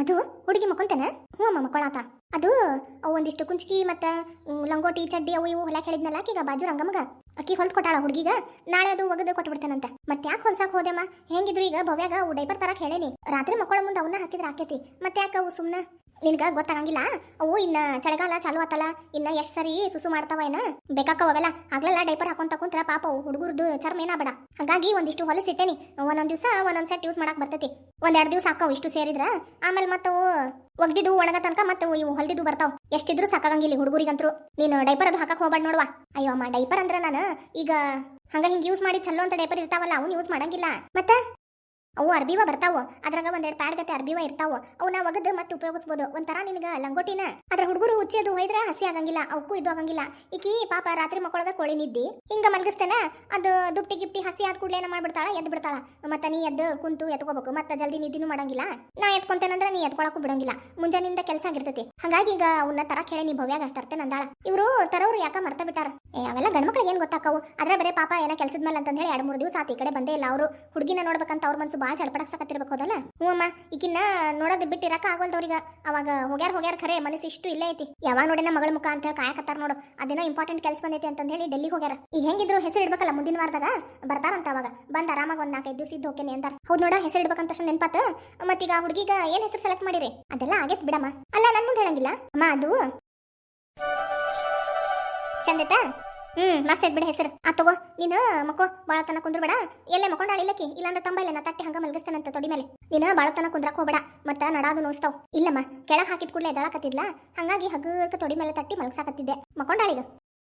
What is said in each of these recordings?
ಮಧು, ಹುಡುಗಿ ಮಕ್ಕೊಂತೇನ? ಹ್ಞೂ ಅಮ್ಮ ಮಕ್ಕೊಳಾತ ಅದು ಒಂದಿಷ್ಟು ಕುಂಚ್ಕಿ ಮತ್ತು ಲಂಗೋಟಿ, ಚಡ್ಡಿ ಅವು ಇವು ಹೊಲಕ್ಕೆ ಹೇಳಿದ್ನಲ್ಲ ಈಗ ಬಾಜು ರಂಗಮ್ಮಗ. ಅಕ್ಕಿ ಹೊಲ್ದು ಕೊಟ್ಟಾಳ ಹುಡುಗಿಗ. ನಾಳೆ ಅದು ಒಗದು ಕೊಟ್ಬಿಡ್ತಾನಂತ. ಮತ್ತೆ ಯಾಕೆ ಹೊಲ್ಸಕ್ಕೆ ಹೋದೆಮ್ಮ ಹೆಂಗಿದ್ರು ಈಗ ಭವ್ಯಾಗ ಅವು ಡೈಪರ್ ತರಕ್ಕೆ ಹೇಳೇನಿ. ರಾತ್ರಿ ಮಕ್ಕಳ ಮುಂದೆ ಅವನ್ನ ಹಾಕಿದ್ರೆ ಆಕೈತಿ. ಮತ್ತೆ ಯಾಕೆ ಅವು ಸುಮ್ಮನೆ ನಿನ್ಗ ಗೊತ್ತಾಗಂಗಿಲ್ಲ? ಅವು ಇನ್ನ ಚಳಿಗಾಲ ಚಾಲು ಆತಲ್ಲ, ಇನ್ನ ಎಷ್ಟ್ ಸರಿ ಸುಸು ಮಾಡ್ತಾವ ಏನ? ಬೇಕಾಕವಲ್ಲ ಆಗ್ಲೆಲ್ಲ ಡೈಪರ್ ಹಾಕೊಂತ ಕುಂತ್ರ ಪಾಪ ಹುಡುಗರ್ದು ಚರ್ಮ ಏನಾಬೇಡ ಹಾಗಾಗಿ ಒಂದಿಷ್ಟು ಹೊಲಸಿಟ್ಟೇನಿ ಒಂದೊಂದ್ ದಿವಸ ಒಂದೊಂದ್ ಸೆಟ್ ಯೂಸ್ ಮಾಡಕ್ ಬರ್ತೈತಿ. ಒಂದೆರಡು ದಿವಸ ಹಾಕವು ಇಷ್ಟು ಸೇರಿದ್ರ. ಆಮೇಲೆ ಮತ್ತವು ಒಗ್ದಿದ್ದು ಒಣಗ ತನಕ ಮತ್ತೆ ಇವು ಹೊಲ್ದಿದ್ದು ಬರ್ತಾವ. ಎಷ್ಟಿದ್ರು ಸಾಕಾಗಂಗಿಲ್ಲ ಹುಡುಗರಿಗಂತ್ರು. ನೀನು ಡೈಪರ್ ಅದು ಹಾಕಕ್ ಹೋಗ್ಬೇಡ ನೋಡುವ. ಅಯ್ಯೋ ಅಮ್ಮ ಡೈಪರ್ ಅಂದ್ರ ನಾನು ಈಗ ಹಂಗ ಹಿಂಗ್ ಯೂಸ್ ಮಾಡಿ ಚಲೋ ಅಂತ ಡೈಪರ್ ಇರ್ತಾವಲ್ಲ, ಅವ್ನು ಯೂಸ್ ಮಾಡಂಗಿಲ್ಲ. ಮತ್ತೆ? ಅವು ಅರ್ಬಿವ ಬರ್ತಾವ. ಅದ್ರಾಗ ಒಂದೆರಡು ಪ್ಯಾಡ್ ಗತೆ ಅರ್ಬಿವ ಇರ್ತಾವ. ಅವನ್ನ ಒಗದು ಮತ್ತೆ ಉಪಯೋಗಿಸಬಹುದು ಒಂಥರ ನಿನಗ ಲಂಗೋಟಿನ. ಅದ್ರ ಹುಡುಗರು ಉಚ್ಚಿ ಹೊಯ್ದ್ರ ಹಸಿ ಆಗಂಗಿಲ್ಲ, ಅವಕ್ಕೂ ಇದು ಆಗಂಗಿಲ್ಲ. ಈಕಿ ಪಾಪ ರಾತ್ರಿ ಮಕ್ಕಳದ ಕೋಳಿ ನಿದ್ದಿ. ಹಿಂಗ ಮಲಗಿಸ್ತಾನ, ಅದು ದುಪ್ಟಿ ಗಿಪ್ಟಿ ಹಸಿ ಆದ ಕೂಡಲೇ ಮಾಡ್ಬಿಡ್ತಾಳ, ಎದ್ ಬಿಡ್ತಾಳ. ಮತ್ತ ನೀ ಎದ್ದು ಕುಂತು ಎತ್ಕೋಬೇಕು. ಮತ್ತ ಜಲ್ದಿ ನಿದ್ದಿನೂ ಮಾಡಂಗಿಲ್ಲ. ನಾ ಎತ್ಕೊಂತೇನಂದ್ರ ನೀ ಎತ್ಕೊಳಕ್ಕೂ ಬಿಡಂಗಿಲ್ಲ. ಮುಂಜಾನಿಂದ ಕೆಲಸ ಆಗಿರ್ತೈತಿ. ಹಂಗಾಗಿ ಈಗ ಅವನ್ನ ತರ ಕೇಳಿ ನೀ ಭವ್ಯಾಗ ತರ್ತೇನೆ ನಂದಾಳ ಇವರು ತರೋರು ಯಾಕ ಮರ್ತ ಬಿಟ್ಟಾರ? ಏ, ಅವೆಲ್ಲ ಗಂಡ್ಮಕ್ಳಿಗೆ ಏನ್ ಗೊತ್ತಾಕವು? ಅದ್ರ ಬರೇ ಪಾಪ ಏನ ಕೆಲಸದ ಮೇಲೆ ಅಂತ ಹೇಳಿ ಎರಡು ಮೂರು ದಿವಸ ಆತ ಈ ಕಡೆ ಬಂದೇ ಇಲ್ಲ ಅವರು. ಹುಡುಗಿನ ನೋಡ್ಬೇಕಂತ ಅವ್ರ ಮನ್ಸು ಭಾಳ ಹೌದಲ್ಲ? ಹ್ಞೂ ಅಮ್ಮ, ಈಕಿನ್ನ ಬಿಟ್ಟು ಬಿಟ್ಟಿರಕ ಆಗೋಲ್ದವ್ರಿಗೆ. ಅವಾಗ ಹೋಗ್ಯಾರ ಹೋಗ್ಯಾರ ಖರೆ, ಮನಸ್ಸು ಇಷ್ಟು ಇಲ್ಲೇ ಐತಿ. ಯಾವಾಗ ನೋಡಿನ ಮಗಳ ಮುಖ ಅಂತ ಹೇಳಿ ಕಾಯಕತ್ತಾರ ನೋಡು. ಅದೇನೋ ಇಂಪಾರ್ಟೆಂಟ್ ಕೆಲಸ ಬಂದೈತಿ ಅಂತ ಹೇಳಿ ಡೆಲ್ಲಿಗೆ ಹೋಗ್ಯಾರ. ಈಗ ಹೆಂಗಿದ್ರು ಹೆಸರು ಇಡ್ಬೇಕಲ್ಲ ಮುಂದಿನ ವಾರದಾಗ? ಬರ್ತಾರಂತ ಅವಾಗ. ಬಂದ ಆರಾಮಾಗಿ ಒಂದ್ ನಾಲ್ಕೈದು ದಿವಸ ಇದ್ದು ಹೋಗ್ತೇನೆ ಅಂತಾರ ಹೌದ್ ನೋಡ, ಹೆಸರು ಇಡ್ಬೇಕಂತ ನೆನ್ಪಾತ. ಮತ್ತೀಗ ಹುಡುಗಿಗ ಏನ್ ಹೆಸರು ಸೆಲೆಕ್ಟ್ ಮಾಡಿರಿ? ಅದೆಲ್ಲ ಆಗೈತ್ ಬಿಡಮ್ಮ. ಅಲ್ಲ, ನನ್ ಮುಂದೆ ಹೇಳಂಗಿಲ್ಲ. ಅಮ್ಮ, ಅದು ಚಂದೈತಾ? ಹ್ಮ್ ಮಸ್ತ್ ಐತ್ ಬಿಡ ಹೆಸರು. ಆ, ತಗೋ. ನೀನು ಮಕ್ಕೋ, ಬಾಳತನ ಕುಂದ್ರ ಬೇಡ ಎಲ್ಲೇ ಮಕ್ಕೊಂಡಾಳ ಇಲ್ಲಕಿ ಇಲ್ಲಾಂದ್ರೆ ತಂಬೈಲೆ ನಾ ತಟ್ಟಿ ಹಂಗ ಮಲ್ಗಿಸ್ತಾನಂತ ತೊಡಿ ಮೇಲೆ. ನೀನು ಬಾಳತನ ಕುಂದ್ರಕ್ ಹೋಗ್ಬೇಡ. ಮತ್ತ ನಡಾದು ನೋಸ್ತಾವ್. ಇಲ್ಲಮ್ಮ, ಕೆಳಗ್ ಹಾಕಿದ್ ಕೂಡಲೇ ಎದಳಕತ್ತಿದ್ಲ ಹಂಗಾಗಿ ಹಗುರ್ಕ ತೊಡಿ ಮೇಲೆ ತಟ್ಟಿ ಮಲ್ಗ್ಸಾಕತ್ತಿದ್ದೆ. ಮಕ್ಕೊಂಡಾಳೀಗ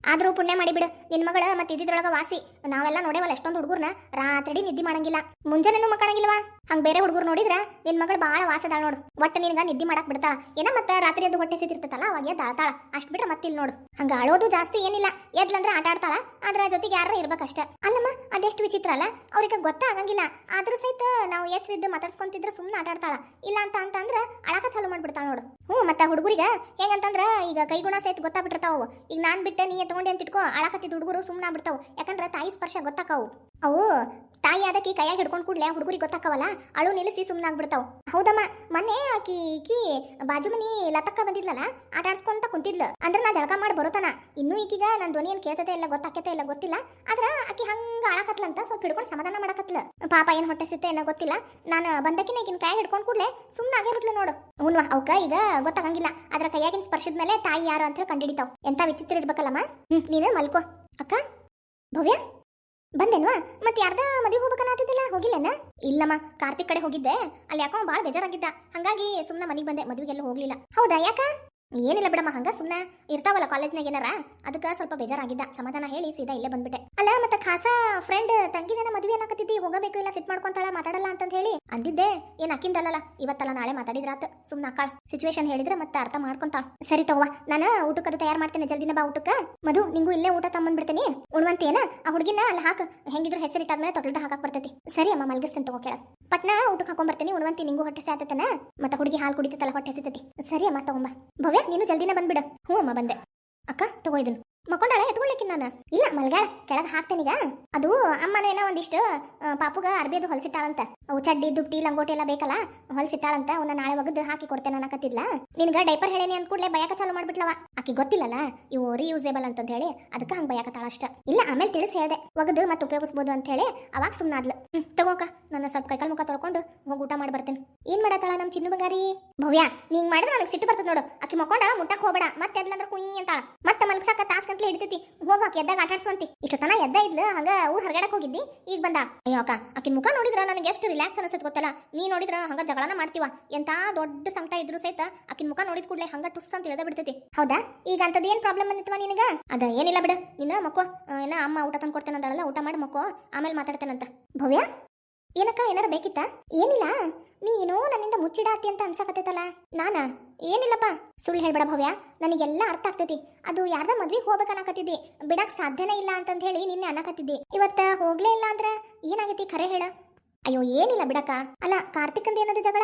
ಆದ್ರೂ ಪುಣ್ಯ ಮಾಡಿಬಿಡು ನಿನ್ನ ಮಗಳ ಮತ್ತೆ ಇದ್ದಿದ್ರೊಳಗ ವಾಸಿ. ನಾವೆಲ್ಲ ನೋಡೇವಲ್ಲ ಎಷ್ಟೊಂದು ಹುಡುಗರ್ನ. ರಾತ್ರಿ ನಿದ್ದೆ ಮಾಡಂಗಿಲ್ಲ. ಮುಂಜಾನೆನೂ ಮಕ್ಕಳಂಗಿಲ್ವಾ? ಹಂಗ ಬೇರೆ ಹುಡುಗರು ನೋಡಿದ್ರ ನಿನ್ ಮಗಳು ಬಾಳ ವಾಸದಾಳ ನೋಡು. ಒಟ್ಟು ನಿನ್ಗ ನಿದ್ದೆ ಮಾಡಕ್ ಬಿಡ್ತಾ ಏನ ಮತ್ತೆ ರಾತ್ರಿ ಅದು ಹೊಟ್ಟೆ ಸಿತಿರ್ತತಲ್ಲ, ಅವಾಗ ಎದ್ದು ಆಳ್ತಾಳ. ಅಷ್ಟ್ ಬಿಟ್ರೆ ಮತ್ತಿಲ್ ನೋಡು. ಹಂಗ ಅಳೋದು ಜಾಸ್ತಿ ಏನಿಲ್ಲ. ಎದ್ಲಂದ್ರ ಆಟ ಆಡ್ತಾಳ. ಅದ್ರ ಜೊತೆಗೆ ಯಾರ ಇರ್ಬೇಕಷ್ಟ. ಅಲ್ಲಮ್ಮ, ಅದೆಷ್ಟು ವಿಚಿತ್ರ ಅಲ್ಲ. ಅವ್ರಿಗೆ ಗೊತ್ತಾಗಂಗಿಲ್ಲ ಆದ್ರೂ ಸಹಿತ ನಾವು ಎಚ್ಚರಿದ್ದು ಮಾತಾಡ್ಸ್ಕೊಂತಿದ್ರೆ ಸುಮ್ಮನೆ ಆಟಾಡ್ತಾಳ ಇಲ್ಲ ಅಂತ ಅಂತಂದ್ರ ಅಳಕ ಚಾಲು ಮಾಡ್ಬಿಡ್ತಾಳ ನೋಡು. ಹ್ಞೂ, ಮತ್ತೆ ಹುಡುಗರಿಗೆ ಹೆಂಗಂತಂದ್ರ ಈಗ ಕೈಗುಣ ಸಹಿತ ಗೊತ್ತಾಗ್ಬಿಟ್ಟಿರ್ತಾವ ಈಗ ನಾನು ಬಿಟ್ಟೆ ನೀ ತಗೊಂಡೆ ಅಂತ ಇಟ್ಕೋ ಅಳಕತ್ತಿದ ಹುಡುಗರು ಸುಮ್ಮನೆ ಆಗ್ಬಿಡ್ತಾವ ಯಾಕಂದ್ರೆ ತಾಯಿ ಸ್ಪರ್ಶ ಗೊತ್ತಾಕಾವು. ಅವು ತಾಯಿ ಅದಕ್ಕೆ ಕೈಯಾಗ ಹಿಡ್ಕೊಂಡು ಕೂಡ್ಲೆ ಹುಡುಗರಿಗೆ ಗೊತ್ತಾಕವಲ್ಲ ಅಳು ನಿಲ್ಲಿಸಿ ಸುಮ್ಮನೆ ಆಗ್ಬಿಡ್ತಾವ ಹೌದಮ್ಮ, ಮೊನ್ನೆ ಆಕಿ, ಈಕಿ ಬಾಜು ಮನಿ ಲತಕ್ಕ ಬಂದಿದ್ಲಲ್ಲ, ಆಟ ಆಡ್ಸ್ಕೊಂತ ಕುಂತಿದ್ಲು. ಅಂದ್ರೆ ನಾ ಜಳಕ ಮಾಡಿ ಬರೋತನ. ಇನ್ನೂ ಈಗೀಗ ನನ್ನ ಧ್ವನಿ ಏನು ಕೇಳ್ತದೆ ಇಲ್ಲ ಗೊತ್ತಾಕತೆ ಇಲ್ಲ ಗೊತ್ತಿಲ್ಲ. ಆದ್ರ ಆಕಿ ಹಂಗ ಆಳಕತ್ಲಂತ ಸ್ವಲ್ಪ ಹಿಡ್ಕೊಂಡು ಸಮಾಧಾನ ಮಾಡಕತ್ಲ. ಪಾಪ ಏನು ಹೊಟ್ಟೆ ಸಿತ್ತೆ ಏನೋ ಗೊತ್ತಿಲ್ಲ. ನಾನು ಬಂದಕಿನ ಈಗಿನ ಕೈ ಹಿಡ್ಕೊಂಡು ಕೂಡ್ಲೆ ಸುಮ್ಮನೆ ಆಗೇ ನೋಡು. ಹುನ್ವಾ ಅವಕ ಈಗ ಗೊತ್ತಾಗಂಗಿಲ್ಲ. ಅದ್ರ ಕೈಯಾಗಿನ ಸ್ಪರ್ಶದ ಮೇಲೆ ತಾಯಿ ಯಾರು ಅಂತ ಹೇಳಿ ಕಂಡಿಡಿತಾವ್. ಎಂತ ವಿಚಿತ್ರ ಇರ್ಬೇಕಲ್ಲಮ್ಮ? ಹ್ಞೂ ನೀನು ಮಲ್ಕೋ. ಅಕ್ಕ, ಭವ್ಯ? ಬಂದೇನ್ವಾ? ಮತ್ತೆ ಯಾರ್ದ ಮದುವೆ ಹೋಗ್ಬೇಕನ್ನತ್ತಿದ್ದಿಲ್ಲ ಹೋಗಿಲ್ಲನ? ಇಲ್ಲಮ್ಮ, ಕಾರ್ತಿಕ್ ಕಡೆ ಹೋಗಿದ್ದೆ. ಅಲ್ಲಿ ಯಾಕೋ ಭಾಳ ಬೇಜಾರಾಗಿದ್ದ. ಹಂಗಾಗಿ ಸುಮ್ಮನೆ ಮನೆಗೆ ಬಂದೆ. ಮದುವೆಗೆಲ್ಲ ಹೋಗ್ಲಿಲ್ಲ. ಹೌದಾ ಯಾಕ? ಏನಿಲ್ಲ ಬಿಡಮ್ಮ, ಹಂಗ ಸುಮ್ಮನೆ ಇರ್ತಾವಲ್ಲ ಕಾಲೇಜ್ನಾಗ ಏನಾರ? ಅದಕ್ಕೆ ಸ್ವಲ್ಪ ಬೇಜಾರಾಗಿದ್ದ. ಸಮಾಧಾನ ಹೇಳಿ ಸೀದಾ ಇಲ್ಲೇ ಬಂದ್ಬಿಟ್ಟೆ. ಅಲ್ಲ, ಮತ್ತೆ ಖಾಸ ಫ್ರೆಂಡ್ ತಂಗಿದೇನ ಮದುವೆ ಅನ್ನಕತ್ತಿದ್ದಿ? ಹೋಗಬೇಕು ಇಲ್ಲ ಸಿಟ್ ಮಾಡ್ಕೊಂತಾಳ, ಮಾತಾಡಲ್ಲ ಅಂತ ಹೇಳಿ ಅಂದಿದ್ದೆ. ಏನ್ ಅಕ್ಕಿಂದಲ್ಲ ಇವತ್ತಲ್ಲ ನಾಳೆ ಮಾತಾಡಿದ್ರಾತ. ಸುಮ್ನ ಅಕ್ಕಾಳ ಸಿಚುವೇಶನ್ ಹೇಳಿದ್ರೆ ಮತ್ತೆ ಅರ್ಥ ಮಾಡ್ಕೊಂತಾಳ. ಸರಿ ತಗೋವಾ, ನಾನು ಊಟಕ್ಕದು ತಯಾರು ಮಾಡ್ತೇನೆ ಜಲ್ದಿನ ಬಾ ಊಟಕ್ಕ. ಮಧು, ನಿಂಗೂ ಇಲ್ಲೇ ಊಟ ತಗೊಂಡ್ಬಿಡ್ತೇನೆ ಉಣ್ವಂತೇನ ಆ ಹುಡುಗಿನ ಅಲ್ಲಿ ಹಾಕ. ಹೆಂಗಿದ್ರು ಹೆಸರಿಟ್ಟಾದ್ಮೇಲೆ ತೊಟಲ್ದ ಹಾಕಕ್ ಬರ್ತೈತಿ. ಸರಿ ಅಮ್ಮ, ಮಲ್ಗಿಸ್ತೇನೆ ತಗೋ ಕೇಳ. ಪಟ್ನ ಊಟಕ್ಕೆ ಹಾಕೊಂಡ್ಬರ್ತೀನಿ ಉಣ್ವಂತಿ ನಿಂಗೂ ಹೊಟ್ಟೆ ಸಾತತನ ಮತ್ತೆ ಹುಡುಗಿ ಹಾಲು ಕುಡಿತೈತಲ್ಲ, ಹೊಟ್ಟೆ ಸಿತತಿ ಸರಿ ಅಮ್ಮ, ತಗೊಂಬ. ಭವ್ಯ ನೀನು ಜಲ್ದಿನ ಬಂದ್ಬಿಡು. ಹ್ಞೂ ಅಮ್ಮ ಬಂದೆ. ಅಕ್ಕ ತಗೋ ಇದನ್ನು. ಮಕ್ಕೊಂಡಾಳೆ ಎತ್ಕೊಳ್ಳಿಕ್ಕೆ ನಾನು? ಇಲ್ಲ, ಮಲ್ಗಾಳ, ಕೆಳಗೆ ಹಾಕ್ತೇನೀಗ ಅದು ಅಮ್ಮನ ಏನೋ ಒಂದಿಷ್ಟು ಪಾಪುಗ ಅರ್ಬಿ ಅದು ಹೊಲ್ಸಿಟ್ಟಾಳಂತ. ಅವು ಚಡ್ಡಿ ದುಪ್ಟಿ ಲಂಗೋಟಿ ಎಲ್ಲ ಬೇಕಲ್ಲ, ಹೊಲ್ಸಿಟ್ಟಾಳಂತ ಅವನ್ನ ನಾಳೆ ಒಗದು ಹಾಕಿ ಕೊಡ್ತೇನೆ ಅನ್ನಕತ್ತಿಲ್ಲ ನಿನ್ಗ ಡೈಪರ್ ಹೇಳೇನಿ ಅಂದ್ ಕೂಡಲೇ ಬಯಕ ಚಾಲು ಮಾಡ್ಬಿಟ್ಲವ. ಆಕಿ ಗೊತ್ತಿಲ್ಲಲ್ಲ, ಇವು ರೀಯೂಸೇಬಲ್ ಅಂತ ಹೇಳಿ, ಅದಕ್ಕೆ ಹಂಗೆ ಬಯಕತ್ತಾಳ ಅಷ್ಟ. ಇಲ್ಲ, ಆಮೇಲೆ ತಿಳಿಸಿ ಹೇಳ್ದೆ. ಒಗದು ಮತ್ತೆ ಉಪಯೋಗಿಸ್ಬೋದು ಅಂತ ಹೇಳಿ, ಅವಾಗ ಸುಮ್ಮನಾದ್ಲು ತಗೋಕ ನನ್ನ ಸ್ವಲ್ಪ ಕೈಕಾಲ್ ಮುಖ ತೊಳ್ಕೊಂಡು ಹೋಗಿ ಊಟ ಮಾಡಿ ಬರ್ತೇನೆ. ಏನ್ ಮಾಡತ್ತಾಳ ನಮ್ಮ ಚಿನ್ನು ಬಂಗಾರಿ? ಭವ್ಯ ನೀಂಗ್ ಮಾಡಿದ್ರೆ ನನಗೆ ಸಿಟ್ಟು ಬರ್ತದ ನೋಡು. ಆಕಿ ಮಕ್ಕೊಂಡ ಮುಟ್ಟಕ್ ಹೋಗ್ಬೇಡ. ಮತ್ತೆ ಅದ್ಲಂದ್ರೆ ಕುಯ್ ಅಂತಾಳ. ಮತ್ತೆ ಮಲ್ಸಾಕ ತಾಸ್ ಗಂಟ್ಲೆ ಹಿಡಿತೈತಿ ಹೋಗ ಆಕಿ ಎದ್ದಾಗ ಆಟಾಡ್ಸೋಂತಿ ಇಷ್ಟು ತನ ಎದ್ದ ಇದ್ಲು, ಹಂಗ ಊರ್ ಹೊರಗಡಕ್ ಹೋಗಿದ್ದಿ. ಈಗ ಬಂದ. ಅಯ್ಯೋ ಅಕ್ಕ, ಆಕಿನ ಮುಖ ನೋಡಿದ್ರ ನನಗೆ ಎಷ್ಟು ರಿಲ್ಯಾಕ್ಸ್ ಅನಿಸುತ್ತೆ ಗೊತ್ತಲ್ಲ? ನೀ ನೋಡಿದ್ರ ಹಂಗ ಜಗಳನ ಮಾಡ್ತೀವ. ಎಂತ ದೊಡ್ಡ ಸಂಕಟ ಇದ್ರು ಸಹಿತ ಆಕಿನ ಮುಖ ನೋಡಿದ ಕೂಡಲೇ ಹಂಗ ಟುಸ್ ಅಂತ ಇಳ್ದ ಬಿಡ್ತೈತಿ. ಹೌದಾ? ಈಗ ಅಂತದ್ ಏನ್ ಪ್ರಾಬ್ಲಮ್ ಬಂದಿತ್ವ ನಿನಗ? ಅದ ಏನಿಲ್ಲ ಬಿಡ. ನಿನ್ನ ಮಕ್ಕೋ ಏನ ಅಮ್ಮ ಊಟ ತಂದು ಕೊಡ್ತೇನೆ ಊಟ ಮಾಡಿ ಮಕ್ಕೋ. ಆಮೇಲೆ ಮಾತಾಡ್ತೇನಂತ. ಭವ್ಯ? ಏನಕ್ಕ ಏನಾರ ಬೇಕಿತ್ತ? ಏನಿಲ್ಲ. ಏನೋ ನನ್ನಿಂದ ಮುಚ್ಚಿಡಾತಿ ಅಂತ ಅನ್ಸಕತ್ತೈತಲ್ಲ. ನಾನಾ? ಏನಿಲ್ಲಪ್ಪ. ಸುಳ್ಳು ಹೇಳ್ಬೇಡ ಭವ್ಯ. ನನಗೆಲ್ಲ ಅರ್ಥ ಆಗ್ತೈತಿ. ಅದು ಯಾರ್ದ ಮದ್ವಿಗೆ ಹೋಗ್ಬೇಕನ್ನಕತ್ತಿದ್ದಿ ಬಿಡಕ್ ಸಾಧ್ಯನೇ ಇಲ್ಲ ಅಂತಂದ ಹೇಳಿ ನಿನ್ನೆ ಅನ್ನಕತ್ತಿದ್ದಿ. ಇವತ್ತ ಹೋಗ್ಲೇ ಇಲ್ಲ ಅಂದ್ರ ಏನಾಗೈತಿ? ಖರೆ ಹೇಳ. ಅಯ್ಯೋ, ಏನಿಲ್ಲ ಬಿಡಕ್ಕ. ಅಲ್ಲ ಅಂದ ಏನದು ಜಗಳ?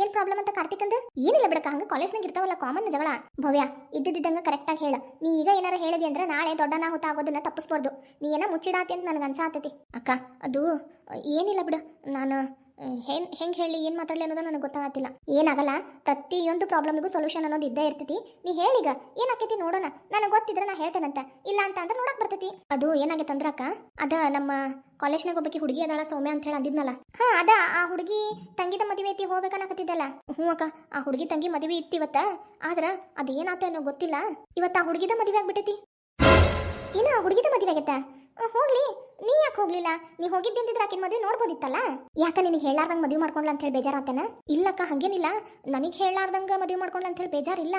ಏನ್ ಪ್ರಾಬ್ಲಮ್ ಅಂತ ಕಾರ್ತಿಕಂದ ಏನಿಲ್ಲ ಬಿಡಕ್ಕ, ಹಂಗ ಕಾಲೇಜ್ನಾಗ ಇರ್ತಾವಲ್ಲ ಕಾಮನ್ ಜಗಳ. ಭವ್ಯ, ಇದ್ದಿದ್ದಂಗ ಕರೆಕ್ಟ್ ಆಗಿ ಹೇಳ. ನೀ ಈಗ ಏನಾರ ಹೇಳಿದಿ ಅಂದ್ರೆ ನಾಳೆ ದೊಡ್ಡ ಅನಾಹುತ ಆಗೋದನ್ನ ತಪ್ಪಿಸ್ಬಾರ್ದು. ನೀ ಏನ ಮುಚ್ಚಿಡಾತಿ ಅಂತ ನನಗೆ ಅನ್ಸಾತತಿ ಅಕ್ಕ, ಅದು ಏನಿಲ್ಲ ಬಿಡು. ನಾನು ಹೆಂಗ್ ಹೆಂಗೆ ಹೇಳಿ, ಏನು ಮಾತಾಡಲಿ ಅನ್ನೋದು ನನಗೆ ಗೊತ್ತಾಗತ್ತಿಲ್ಲ ಏನಾಗಲ್ಲ, ಪ್ರತಿಯೊಂದು ಪ್ರಾಬ್ಲಮ್ಗೂ ಸೊಲ್ಯೂಷನ್ ಅನ್ನೋದು ಇದ್ದೇ ಇರ್ತೈತಿ. ನೀ ಹೇಳೀಗ ಏನಾಕೈತಿ ನೋಡೋಣ. ನನಗೆ ಗೊತ್ತಿದ್ರೆ ನಾ ಹೇಳ್ತೇನಂತ. ಇಲ್ಲ ಅಂತ ಅಂದ್ರೆ ನೋಡಕ್ ಬರ್ತೈತಿ. ಅದು ಏನಾಗೈತೆ ಅಂದ್ರಕ್ಕ ಅದ ನಮ್ಮ ಕಾಲೇಜ್ನಾಗ ಒಬ್ಬಾಕಿ ಹುಡುಗಿ ಅದಾಳ, ಸೌಮ್ಯ ಅಂತ ಹೇಳಿ ಅಂದಿದ್ನಲ್ಲ. ಹಾ, ಅದ ಆ ಹುಡುಗಿ ತಂಗಿದ ಮದುವೆ ಐತಿ ಹೋಗ್ಬೇಕನ್ನಕತ್ತಿದ್ದಲ್ಲ. ಹ್ಞೂ ಅಕ್ಕ, ಆ ಹುಡುಗಿ ತಂಗಿ ಮದುವೆ ಇತ್ತು ಇವತ್ತ ಆದ್ರ ಅದೇನಾತ ಏನೋ ಗೊತ್ತಿಲ್ಲ. ಇವತ್ತು ಆ ಹುಡುಗಿದ ಮದುವೆ ಆಗ್ಬಿಟ್ಟೈತಿ. ಏನ ಹುಡುಗಿದ ಮದುವೆ ಆಗೈತಾ? ಹೋಗ್ಲಿ, ನೀ ಯಾಕೆ ಹೋಗ್ಲಿಲ್ಲ? ನೀ ಹೋಗಿದ್ದಿಂದಿದ್ರೆ ಆಕಿನ ಮದುವೆ ನೋಡ್ಬೋದಿತ್ತಲ್ಲ? ಯಾಕ ನಿನಗೆ ಹೇಳಾರ್ದಂಗ ಮದುವೆ ಮಾಡ್ಕೊಂಡ್ಲ ಅಂತ ಹೇಳಿ ಬೇಜಾರಾತನ? ಇಲ್ಲಕ್ಕ, ಹಂಗೇನಿಲ್ಲ. ನನಗೆ ಹೇಳಾರ್ದಂಗ ಮದುವೆ ಮಾಡ್ಕೊಂಡ್ಲ ಅಂತ ಹೇಳಿ ಬೇಜಾರಿಲ್ಲ.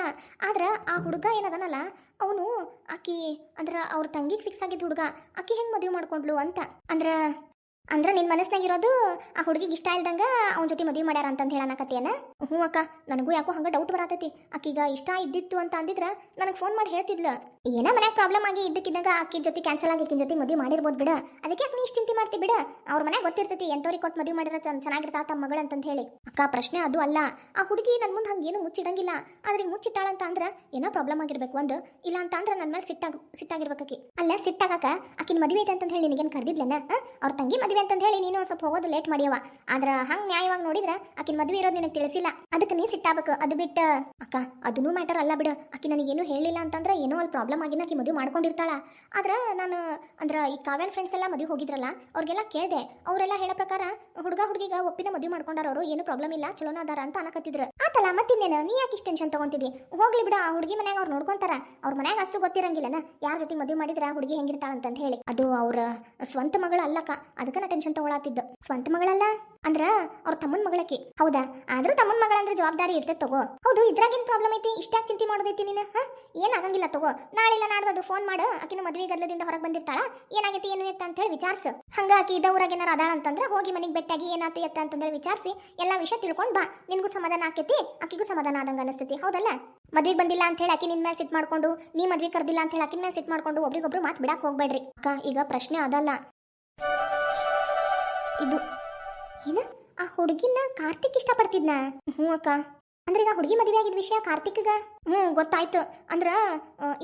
ಆದ್ರೆ ಆ ಹುಡುಗ ಏನದನಲ್ಲ, ಅವನು ಆಕಿ, ಅಂದ್ರೆ ಅವ್ರ ತಂಗಿಗೆ ಫಿಕ್ಸ್ ಆಗಿದ್ದ ಹುಡುಗ, ಆಕಿ ಹೆಂಗ್ ಮದುವೆ ಮಾಡ್ಕೊಂಡ್ಲು ಅಂತ. ಅಂದ್ರೆ, ಅಂದ್ರ ನಿನ್ ಮನಸ್ನಾಗಿರೋದು ಆ ಹುಡುಗಿಗೆ ಇಷ್ಟ ಇಲ್ದಂಗ ಅವನ ಜೊತೆ ಮದುವೆ ಮಾಡ್ಯಾರ ಅಂತಂದು ಕತೆಯನ್ನ ಹ್ಞೂ ಅಕ್ಕ, ನನಗೂ ಯಾಕೋ ಹಂಗ ಡೌಟ್ ಬರತೈತಿ. ಆಕಿಗ ಇಷ್ಟ ಇದ್ದಿತ್ತು ಅಂತ ಅಂದಿದ್ರ ನನಗೆ ಫೋನ್ ಮಾಡಿ ಹೇಳ್ತಿದ್ಲ. ಏನ ಮನ್ಯಾಗ ಪ್ರಾಬ್ಲಮ್ ಆಗಿ ಇದ್ದಕ್ಕಿದ್ದಾಗ ಆಕಿ ಜೊತೆ ಕ್ಯಾನ್ಸಲ್ ಆಗಿ ಆಕಿನ ಜೊತೆ ಮದುವೆ ಮಾಡಿರ್ಬೋದು ಬಿಡ. ಅದಕ್ಕೆ ನೀ ಇಷ್ಟು ಚಿಂತೆ ಮಾಡ್ತಿ ಬಿಡ. ಅವ್ರ ಮನ್ಯಾಗ ಗೊತ್ತಿರ್ತೈತಿ ಎಂತವ್ರಿಗೆ ಕೊಟ್ಟು ಮದುವೆ ಮಾಡಿದ್ರೆ ಚೆನ್ನ ಚೆನ್ನಾಗಿರ್ತಾ ತಮ್ಮ ಮಗಳು ಅಂತಂತ ಹೇಳಿ. ಅಕ್ಕ, ಪ್ರಶ್ನೆ ಅದು ಅಲ್ಲ. ಆ ಹುಡುಗಿ ನನ್ನ ಮುಂದೆ ಹಂಗೆ ಏನು ಮುಚ್ಚಿಡಂಗಿಲ್ಲ. ಆದ್ರೆ ಮುಚ್ಚಿಟ್ಟಾಳ ಮುಚ್ಚಿಟ್ಟಾಳಂತ ಅಂದ್ರೆ ಏನೋ ಪ್ರಾಬ್ಲಮ್ ಆಗಿರ್ಬೇಕು ಒಂದು. ಇಲ್ಲ ಅಂತ ಅಂದ್ರೆ ನನ್ನ ಮೇಲೆ ಸಿಟ್ಟಾಗ ಸಿಟ್ಟಾಗಿರ್ಬೇಕಿ ಅಲ್ಲ, ಸಿಟ್ಟಾಗಾಕ ಆಕಿನ ಮದುವೆ ಐತೆ ಅಂತ ಹೇಳಿ ನಿನಗೇನು ಕರೆದಿದ್ಲೇನ? ಅವ್ರ ತಂಗಿ ಮದುವೆ ಅಂತ ಹೇಳಿ ನೀನು ಸ್ವಲ್ಪ ಹೋಗೋದು ಲೇಟ್ ಮಾಡ್ಯವ. ಆದ್ರ ಹಂಗ್ ನ್ಯಾಯವಾಗಿ ನೋಡಿದ್ರೆ ಆಕಿನ ಮದುವೆ ಇರೋದು ನಿನಗೆ ತಿಳಿಸಿಲ್ಲ. ಅದಕ್ಕೆ ನೀ ಸಿಟ್ಟಾಗಬೇಕು. ಅದು ಬಿಟ್ಟು ಅಕ್ಕ ಅದನ್ನೂ ಮ್ಯಾಟರ್ ಅಲ್ಲ ಬಿಡು. ಆಕಿ ನನಗೇನು ಹೇಳಿಲ್ಲ ಅಂತಂದ್ರೆ ಏನೋ ಅಲ್ಲಿ ಪ್ರಾಬ್ಲಮ್ ಆಕಿ ಮದುವೆ ಮಾಡ್ಕೊಂಡಿರ್ತಾಳ. ಆದ್ರೆ ನಾನು ಅಂದ್ರೆ ಈ ಕಾವ್ಯನ್ ಫ್ರೆಂಡ್ಸ್ ಎಲ್ಲ ಮದುವೆ ಹೋಗಿದ್ರಲ್ಲ, ಅವ್ರಿಗೆಲ್ಲ ಕೇಳಿದೆ. ಅವರೆಲ್ಲ ಹೇಳೋ ಪ್ರಕಾರ ಹುಡುಗ ಹುಡುಗಿಗ ಒಪ್ಪಿನ ಮದುವೆ ಮಾಡ್ಕೊಂಡಾರ ಅವರು, ಏನು ಪ್ರಾಬ್ಲಮ್ ಇಲ್ಲ, ಚಲೋನ ಅದಾರ ಅಂತ ಅನ್ನಕತ್ತಿದ್ರು ಆತಲ್ಲ, ಮತ್ತಿನ್ನೇನು? ನೀ ಯಾಕೆ ಇಷ್ಟು ಟೆನ್ಷನ್ ತಗೊಂತಿದ್ದಿ? ಹೋಗ್ಲಿ ಬಿಡ, ಆ ಹುಡುಗಿ ಮನ್ಯಾಗ ಅವ್ರು ನೋಡ್ಕೊಂತಾರ. ಅವ್ರ ಮನ್ಯಾಗ ಅಷ್ಟು ಗೊತ್ತಿರಂಗಿಲ್ಲನ? ಯಾರ ಜೊತೆ ಮದುವೆ ಮಾಡಿದ್ರ ಹುಡುಗಿ ಹೆಂಗಿರ್ತಾಳ ಅಂತ ಹೇಳಿ. ಅದು ಅವ್ರ ಸ್ವಂತ ಮಗಳ ಅಲ್ಲಕ್ಕ. ಅದಕ್ಕ ನಾ ಟೆನ್ಷನ್ ತಗೊಳತ್ತಿದ್ದು ಸ್ವಂತ ಮಗಳಲ್ಲ? ಅಂದ್ರ ಅವ್ರ ತಮ್ಮನ ಮಗಳಕಿ. ಹೌದಾ? ಆದ್ರೂ ತಮ್ಮನ ಮಗಳಂದ್ರೆ ಜವಾಬ್ದಾರಿ ಇರ್ತೈತೆ ತಗೋ. ಹೌದು, ಇದ್ರಾಗೇನ್ ಪ್ರಾಬ್ಲಮ್ ಐತಿ? ಇಷ್ಟ್ಯಾಕ್ ಚಿಂತೆ ಮಾಡೋದೈತಿ ನೀನು, ಹಾ? ಏನಾಗಂಗಿಲ್ಲ ತಗೋ. ನಾಳಿಲ್ಲ ನಾಡ್ದು ಫೋನ್ ಮಾಡು. ಆಕಿನ ಮದ್ವೆ ಗದ್ಲದಿಂದ ಹೊರಗೆ ಬಂದಿರ್ತಾಳ. ಏನಾಗೈತಿ, ಏನು ಎತ್ತ ಅಂತ ಹೇಳಿ ವಿಚಾರಿಸು. ಹಂಗ ಆಕಿ ಇದ ಊರಾಗ ಏನಾರ ಅದಾಳ ಅಂತಂದ್ರೆ ಹೋಗಿ ಮನೆಗೆ ಬೆಟ್ಟಾಗಿ ಏನಾತು ಎತ್ತ ಅಂತಂದ್ರೆ ವಿಚಾರಿಸಿ ಎಲ್ಲಾ ವಿಷಯ ತಿಳ್ಕೊಂಡ್ ಬಾ. ನಿನಗೂ ಸಮಾಧಾನ ಆಕೈತಿ, ಆಕಿಗೂ ಸಮಾಧಾನ ಆದಂಗ ಅನಿಸ್ತೈತಿ. ಹೌದಲ್ಲ? ಮದ್ವೆಗೆ ಬಂದಿಲ್ಲ ಅಂತ ಹೇಳಿ ಆಕಿ ನಿನ್ ಮೇಲೆ ಸಿಟ್ ಮಾಡ್ಕೊಂಡು, ನೀ ಮದ್ವೆ ಕರ್ದಿಲ್ಲ ಅಂತ ಹೇಳಿ ಆಕಿನ ಮೇಲೆ ಸಿಟ್ ಮಾಡ್ಕೊಂಡು ಒಬ್ರಿಗೊಬ್ರು ಮಾತು ಬಿಡಕ್ ಹೋಗ್ಬೇಡ್ರಿ. ಅಕ್ಕ, ಈಗ ಪ್ರಶ್ನೆ ಅದಲ್ಲ. ಇದು ಏನ? ಆ ಹುಡುಗಿನ ಕಾರ್ತಿಕ್ ಇಷ್ಟಪಡ್ತಿದ್ನ? ಹ್ಞೂ ಅಕ್ಕ. ಅಂದ್ರೆ ಈಗ ಹುಡುಗಿ ಮದುವೆ ಆಗಿದ ವಿಷಯ ಕಾರ್ತಿಕ್ಗ? ಹ್ಞೂ ಗೊತ್ತಾಯ್ತು. ಅಂದ್ರ